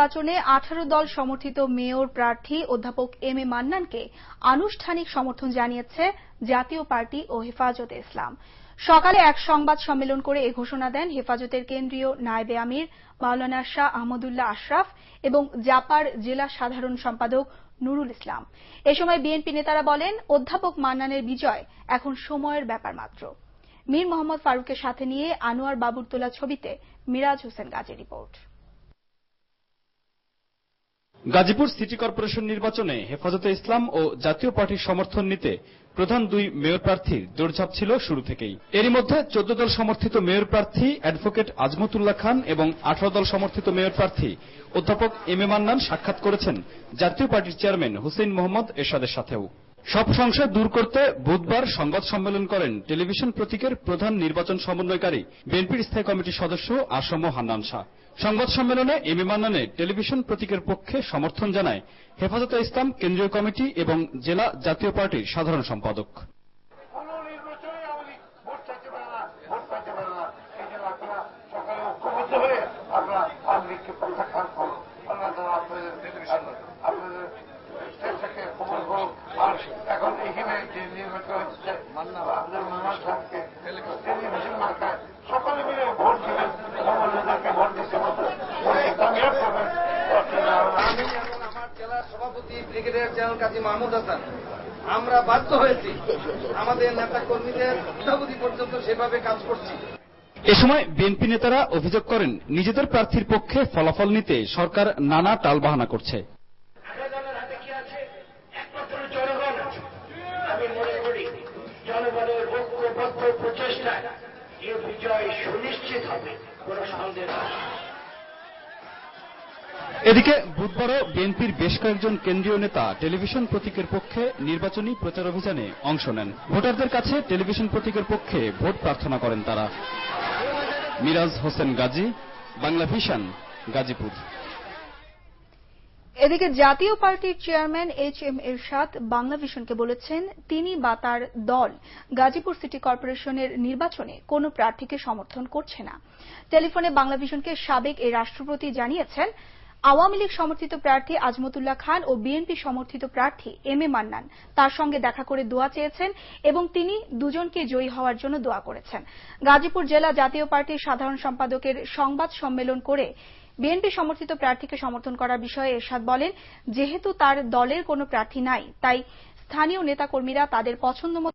নির্বাচনে আঠারো দল সমর্থিত মেয়র প্রার্থী অধ্যাপক এম এ মান্নানকে আনুষ্ঠানিক সমর্থন জানিয়েছে জাতীয় পার্টি ও হেফাজতে ইসলাম। সকালে এক সংবাদ সম্মেলন করে এ ঘোষণা দেন হেফাজতের কেন্দ্রীয় নায়েবে আমির, মাওলানা শাহ আহমদুল্লাহ আশরাফ এবং জাপার জেলা সাধারণ সম্পাদক নুরুল ইসলাম। এ সময় বিএনপি নেতারা বলেন, অধ্যাপক মান্নানের বিজয় এখন সময়ের ব্যাপার মাত্র। মীর মোহাম্মদ ফারুকের সাথে নিয়ে আনোয়ার বাবুর তোলা ছবিতে Miraj Hossain Gazi report. Gazipur city corporation নির্বাচনে হেফাজতে ইসলাম ও জাতীয় পার্টির সমর্থন নিতে প্রধান দুই মেয়র প্রার্থীর দৌড়ঝাঁপ ছিল শুরু থেকেই। এরই মধ্যে চোদ্দ দল সমর্থিত মেয়র প্রার্থী অ্যাডভোকেট আজমতুল্লাহ খান এবং আঠারো দল সমর্থিত মেয়র প্রার্থী অধ্যাপক এম এ মান্নান সাক্ষাৎ করেছেন জাতীয় পার্টির চেয়ারম্যান হুসেইন মোহাম্মদ এরশাদের সাথেও। সব সংশয় দূর করতে বুধবার সংবাদ সম্মেলন করেন টেলিভিশন প্রতীকের প্রধান নির্বাচন সমন্বয়কারী বিএনপির স্থায়ী কমিটির সদস্য আসম হান্নান শাহ। সংবাদ সম্মেলনে এম এ মান্নানের টেলিভিশন প্রতীকের পক্ষে সমর্থন জানায় হেফাজতে ইসলাম কেন্দ্রীয় কমিটি এবং জেলা জাতীয় পার্টির সাধারণ সম্পাদক কোনো নির্বাচনে আওয়ামী লীগ ভোট চাইতে পারে না ভোট পাইতে পারে না এই জন্য আপনারা সকালে ঐক্যবদ্ধ হয়ে আপনারা আওয়ামী লীগকে প্রত্যাখ্যান করুন আল্লাহ তালা আপনাদের আপনাদের স্টেটটাকে কবল করুন আর সকলে মিলে ভোট দিবেন ভোট আমার জেলার সভাপতি ব্রিগেডিয়ার জেনারেল কাজী মাহমুদ হাসান আমরা বাধ্য হয়েছি আমাদের নেতা কর্মীদের পর্যন্ত সেভাবে কাজ করছি এ সময় বিএনপি নেতারা অভিযোগ করেন, নিজেদের প্রার্থীর পক্ষে ফলাফল নিতে সরকার নানা টালবাহানা করছে। বিজয় সুনিশ্চিত হবে, কোন সন্দেহ এদিকে বুধবারও বিএনপির বেশ কয়েকজন কেন্দ্রীয় নেতা টেলিভিশন প্রতীকের পক্ষে নির্বাচনী প্রচার অভিযানে অংশ নেন। ভোটারদের কাছে টেলিভিশন প্রতীকের পক্ষে ভোট প্রার্থনা করেন তারা। মিরাজ হোসেন গাজী, বাংলা ভিশন, গাজীপুর। এদিকে জাতীয় পার্টির chairman H M Ershad Bangla ভিশনকে বলেছেন, তিনি বা তার দল গাজীপুর সিটি কর্পোরেশনের নির্বাচনে কোনো প্রার্থীকে সমর্থন করছে না। টেলিফোনে বাংলা ভিশনকে সাবেক এই রাষ্ট্রপতি জানিয়েছেন, আওয়ামী লীগ সমর্থিত প্রার্থী আজমতুল্লাহ খান ও বিএনপি সমর্থিত প্রার্থী এম এ মান্নান তার সঙ্গে দেখা করে দোয়া চেয়েছেন এবং তিনি দুজনকে জয়ী হওয়ার জন্য দোয়া করেছেন। গাজীপুর জেলা জাতীয় পার্টির সাধারণ সম্পাদকের সংবাদ সম্মেলন করে বিএনপি সমর্থিত প্রার্থীকে সমর্থন করার বিষয়ে এরশাদ বলেন, যেহেতু তার দলের কোন প্রার্থী নাই, তাই স্থানীয় নেতাকর্মীরা তাদের পছন্দমতো